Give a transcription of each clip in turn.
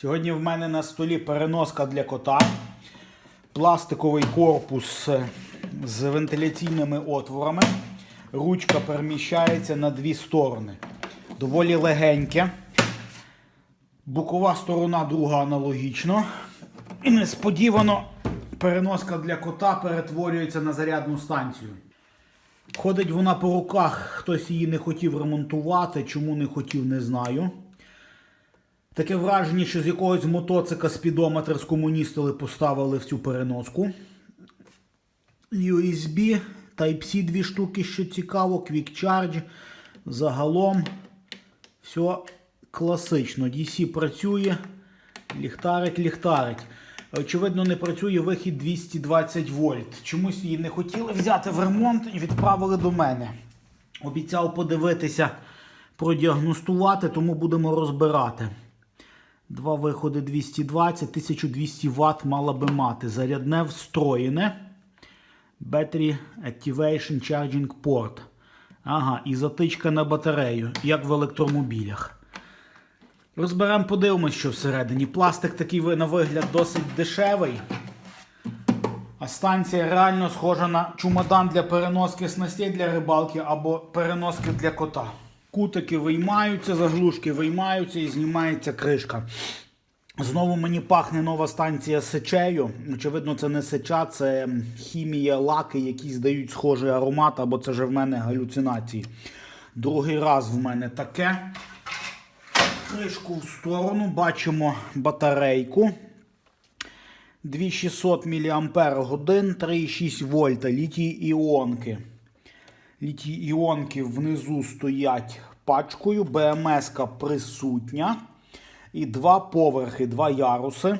Сьогодні в мене на столі переноска для кота, пластиковий корпус з вентиляційними отворами. Ручка переміщається на дві сторони. Доволі легеньке. Бокова сторона друга аналогічно. І несподівано переноска для кота перетворюється на зарядну станцію. Ходить вона по руках, хтось її не хотів ремонтувати, чому не хотів, не знаю. Таке враження, що з якогось мотоцика спідометр скомуністили поставили в цю переноску. USB, Type-C дві штуки, що цікаво, Quick Charge. Загалом все класично. DC працює, ліхтарик, ліхтарик. Очевидно, не працює вихід 220 вольт. Чомусь її не хотіли взяти в ремонт і відправили до мене. Обіцяв подивитися, продіагностувати, тому будемо розбирати. Два виходи 220, 1200 Вт мала би мати. Зарядне встроєне. Battery Activation Charging Port. Ага, і затичка на батарею, як в електромобілях. Розберемо, подивимось, що всередині. Пластик такий на вигляд досить дешевий. А станція реально схожа на чумодан для переноски снастей для рибалки або переноски для кота. Кутики виймаються, заглушки виймаються і знімається кришка. Знову мені пахне нова станція сечею. Очевидно, це не сеча, це хімія, лаки, які здають схожий аромат, або це вже в мене галюцинації. Другий раз в мене таке. Кришку в сторону, бачимо батарейку. 2600 мАч, 3,6 вольта, літій іонки. Літій іонки внизу стоять пачкою, БМС присутня. І два поверхи, два яруси.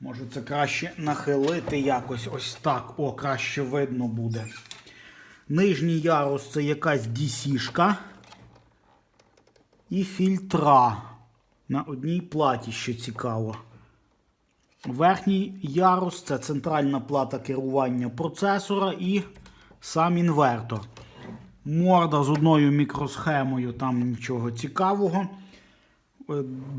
Може це краще нахилити якось ось так. О, краще видно буде. Нижній ярус це якась DC-шка. І фільтра на одній платі, що цікаво. Верхній ярус це центральна плата керування процесора і сам інвертор. Морда з одною мікросхемою, там нічого цікавого. Е,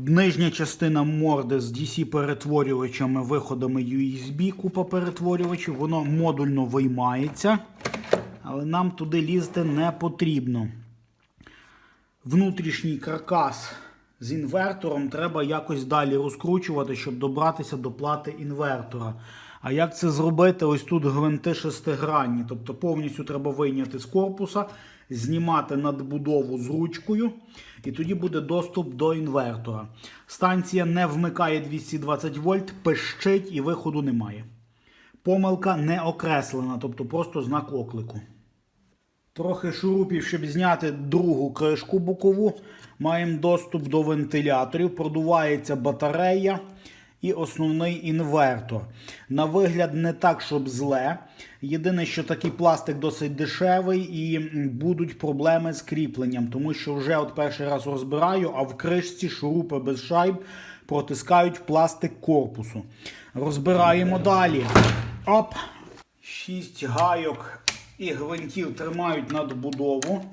Нижня частина морди з DC-перетворювачами, виходами USB, купа перетворювачів, воно модульно виймається, але нам туди лізти не потрібно. Внутрішній каркас з інвертором треба якось далі розкручувати, щоб добратися до плати інвертора. А як це зробити? Ось тут гвинти шестигранні. Тобто повністю треба вийняти з корпуса, знімати надбудову з ручкою, і тоді буде доступ до інвертора. Станція не вмикає 220 вольт, пищить і виходу немає. Помилка не окреслена, тобто просто знак оклику. Трохи шурупів, щоб зняти другу кришку бокову. Маємо доступ до вентиляторів, продувається батарея і основний інвертор. На вигляд, не так, щоб зле. Єдине, що такий пластик досить дешевий і будуть проблеми з кріпленням, тому що вже от перший раз розбираю, а в кришці шурупи без шайб протискають пластик корпусу. Розбираємо далі. Оп! Шість гайок і гвинтів тримають надбудову.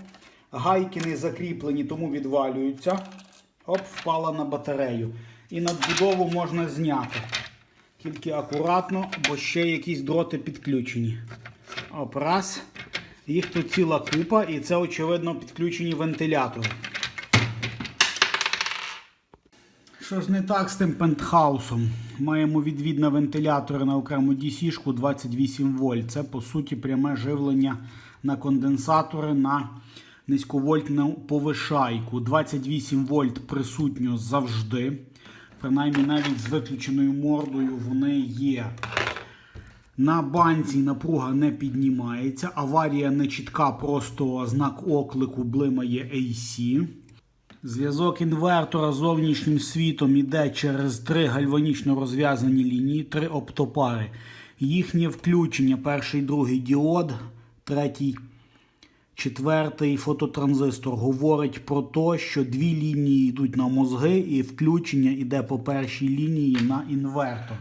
Гайки не закріплені, тому відвалюються. Оп, впала на батарею. І надбудову можна зняти. Тільки акуратно, бо ще якісь дроти підключені. Оп, раз. Їх тут ціла купа, і це, очевидно, підключені вентилятори. Що ж не так з тим пентхаусом? Маємо відвід на вентилятори на окрему DC-шку 28 вольт. Це по суті пряме живлення на конденсатори на низьковольтну повишайку. 28 вольт присутньо завжди. Принаймні навіть з виключеною мордою вони є. На банці напруга не піднімається. Аварія не чітка, просто знак оклику блимає AC. Зв'язок інвертора з зовнішнім світом іде через три гальванічно розв'язані лінії, три оптопари. Їхнє включення перший, другий діод, третій, четвертий фототранзистор говорить про те, що дві лінії йдуть на мозги, і включення йде по першій лінії на інвертор.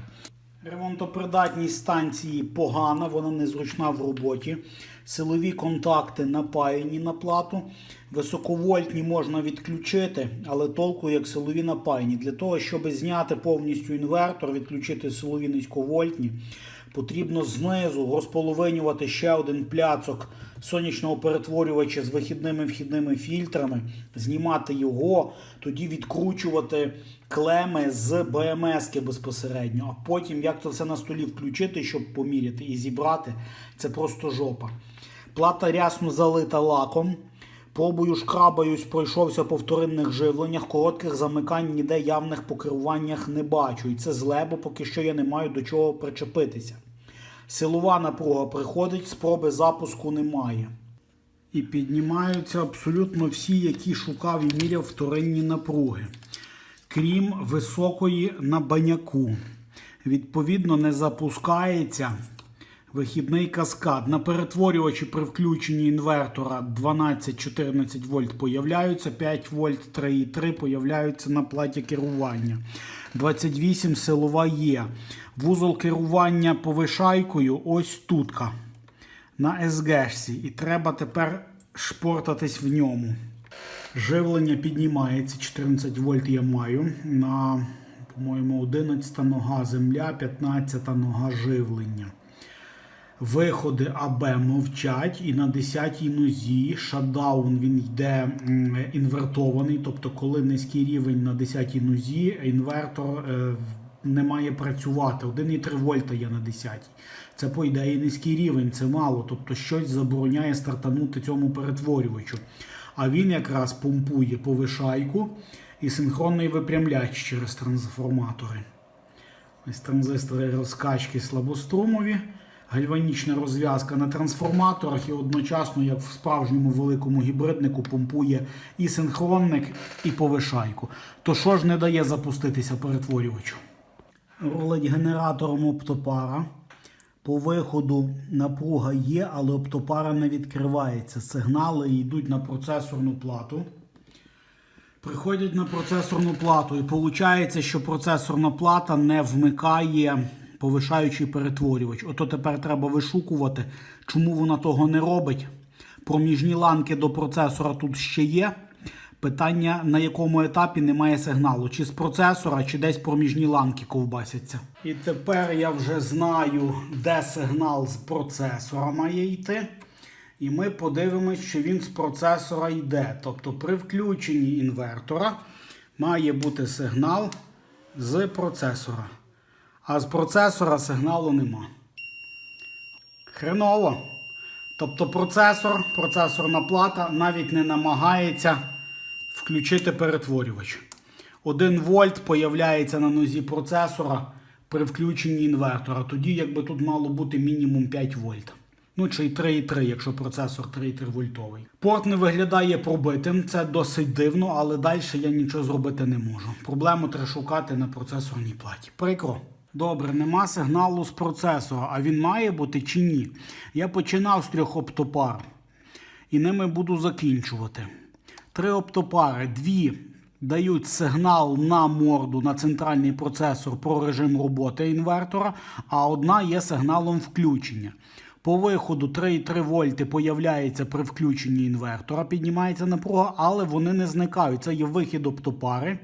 Ремонтопридатність станції погана, вона незручна в роботі. Силові контакти напаяні на плату. Високовольтні можна відключити, але толку як силові напаяні. Для того, щоб зняти повністю інвертор, відключити силові низьковольтні, потрібно знизу розполовинювати ще один пляцок сонячного перетворювача з вихідними вхідними фільтрами, знімати його, тоді відкручувати клеми з БМС безпосередньо, а потім як це все на столі включити, щоб поміряти і зібрати, це просто жопа. Плата рясно залита лаком. Пробую шкрабаюсь, пройшовся по вторинних живленнях, коротких замикань ніде явних по керуваннях не бачу. І це зле, бо поки що я не маю до чого причепитися. Силова напруга приходить, спроби запуску немає. І піднімаються абсолютно всі, які шукав і міряв вторинні напруги. Крім високої на баняку. Відповідно, не запускається вихідний каскад. На перетворювачі при включенні інвертора 12-14 вольт появляються, 5 вольт 3,3 появляються на платі керування. 28 силова є. Вузол керування повишайкою ось тутка. На СГшці. І треба тепер шпортатись в ньому. Живлення піднімається, 14 вольт я маю. На, по-моєму, 11 нога земля, 15 нога живлення. Виходи АБ мовчать, і на 10-й нозі шатдаун він йде інвертований. Тобто, коли низький рівень на 10-й нозі, інвертор е, не має працювати. 1,3 вольта є на 10-й. Це по ідеї низький рівень, це мало. Тобто щось забороняє стартанути цьому перетворювачу. А він якраз помпує повишайку і синхронний випрямляч через трансформатори. Ось транзистори розкачки слабострумові, гальванічна розв'язка на трансформаторах і одночасно, як в справжньому великому гібриднику, помпує і синхронник, і повишайку. То що ж не дає запуститися перетворювачу? Ролить генератором оптопара. По виходу напруга є, але оптопара не відкривається. Сигнали йдуть на процесорну плату. Приходять на процесорну плату, і виходить, що процесорна плата не вмикає повишаючий перетворювач. Ото тепер треба вишукувати, чому вона того не робить. Проміжні ланки до процесора тут ще є. Питання, на якому етапі немає сигналу, чи з процесора, чи десь проміжні ланки ковбасяться. І тепер я вже знаю, де сигнал з процесора має йти. І ми подивимось, що він з процесора йде. Тобто при включенні інвертора має бути сигнал з процесора. А з процесора сигналу нема. Хреново. Тобто процесор, процесорна плата навіть не намагається включити перетворювач. 1 вольт появляється на нозі процесора при включенні інвертора. Тоді якби тут мало бути мінімум 5 вольт. Ну, чи 3,3, якщо процесор 3,3 вольтовий. Порт не виглядає пробитим, це досить дивно, але далі я нічого зробити не можу. Проблему треба шукати на процесорній платі. Прикро. Добре, нема сигналу з процесора, а він має бути чи ні? Я починав з трьох оптопар і ними буду закінчувати. Три оптопари, дві дають сигнал на морду на центральний процесор про режим роботи інвертора, а одна є сигналом включення. По виходу 3,3 вольти появляється при включенні інвертора, піднімається напруга, але вони не зникають. Це є вихід оптопари.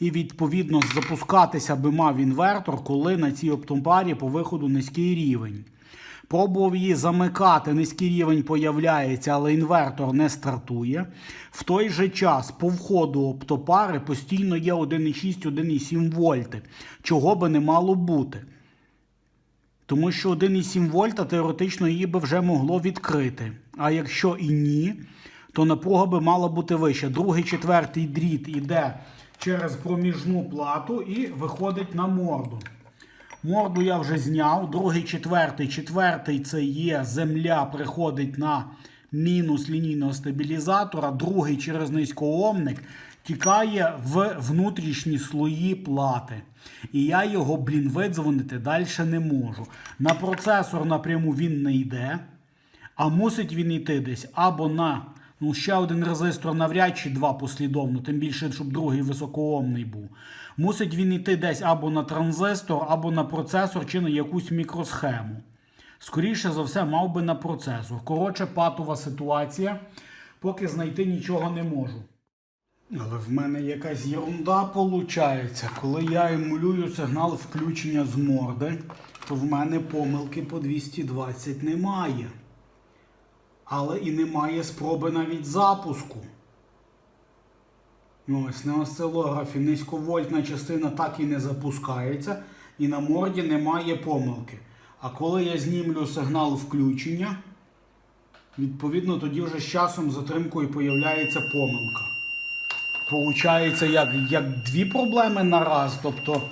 І відповідно запускатися би мав інвертор, коли на цій оптопарі по виходу низький рівень. Пробував її замикати, низький рівень появляється, але інвертор не стартує. В той же час по входу оптопари постійно є 1,6-1,7 вольти, чого би не мало бути. Тому що 1,7 вольта теоретично її би вже могло відкрити. А якщо і ні, то напруга би мала бути вища. Другий, четвертий дріт іде через проміжну плату і виходить на морду. Морду я вже зняв. Другий, четвертий. Четвертий це є земля, приходить на мінус лінійного стабілізатора. Другий через низькоомник тікає в внутрішні слої плати. І я його, блін, видзвонити далі не можу. На процесор напряму він не йде, а мусить він йти десь або на Ну, ще один резистор навряд чи два послідовно, тим більше, щоб другий високоомний був. Мусить він йти десь або на транзистор, або на процесор, чи на якусь мікросхему. Скоріше за все, мав би на процесор. Коротше, патова ситуація, поки знайти нічого не можу. Але в мене якась ерунда виходить. Коли я емулюю сигнал включення з морди, то в мене помилки по 220 немає. Але і немає спроби навіть запуску. Ось на осцилографі низьковольтна частина так і не запускається, і на морді немає помилки. А коли я знімлю сигнал включення, відповідно тоді вже з часом затримкою появляється помилка. Получається, як, як дві проблеми на раз. Тобто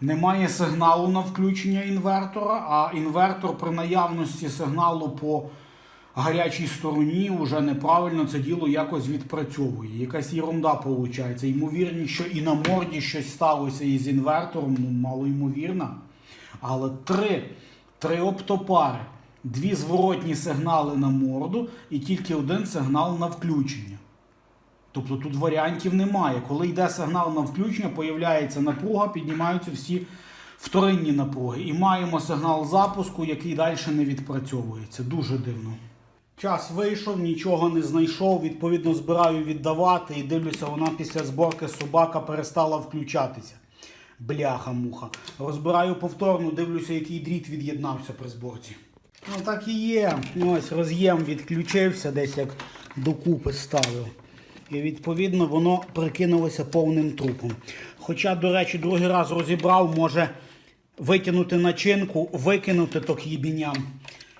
немає сигналу на включення інвертора, а інвертор при наявності сигналу по гарячій стороні вже неправильно це діло якось відпрацьовує. Якась ерунда виходить. Ймовірність, що і на морді щось сталося із інвертором, ну, мало ймовірно. Але три, три оптопари, дві зворотні сигнали на морду і тільки один сигнал на включення. Тобто тут варіантів немає. Коли йде сигнал на включення, появляється напруга, піднімаються всі вторинні напруги. І маємо сигнал запуску, який далі не відпрацьовується. Дуже дивно. Час вийшов, нічого не знайшов. Відповідно, збираю віддавати і дивлюся, вона після зборки собака перестала включатися. Бляха-муха. Розбираю повторно, дивлюся, який дріт від'єднався при зборці. Ну так і є. Ось роз'єм відключився, десь як докупи ставив. І відповідно воно прикинулося повним трупом. Хоча, до речі, другий раз розібрав, може витягнути начинку, викинути то к їбіням.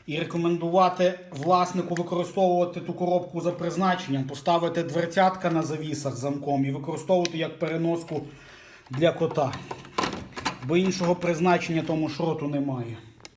І рекомендувати власнику використовувати ту коробку за призначенням, поставити дверцятка на завісах замком і використовувати як переноску для кота. Бо іншого призначення тому шроту немає.